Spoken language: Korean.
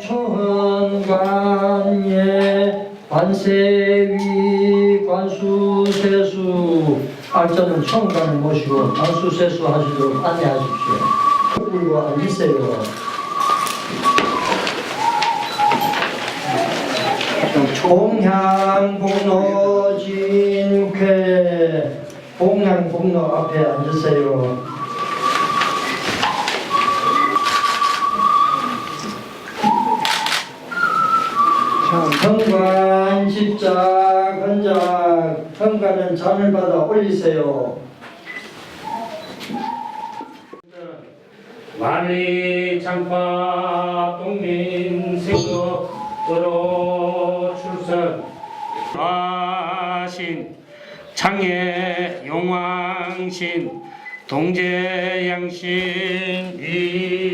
초헌관예 관세위 관수세수 알자는 총관을 모시고 관수세수 하시도록 안내하십시오. 불고 앉으세요. 봉향복로 진쾌 봉향복로 앞에 앉으세요. 현관 십자 건작 현관은 잔을 받아 올리세요. 만리 장파 동민 생도으로 출선 화신 장애 용왕신 동제양신 이도유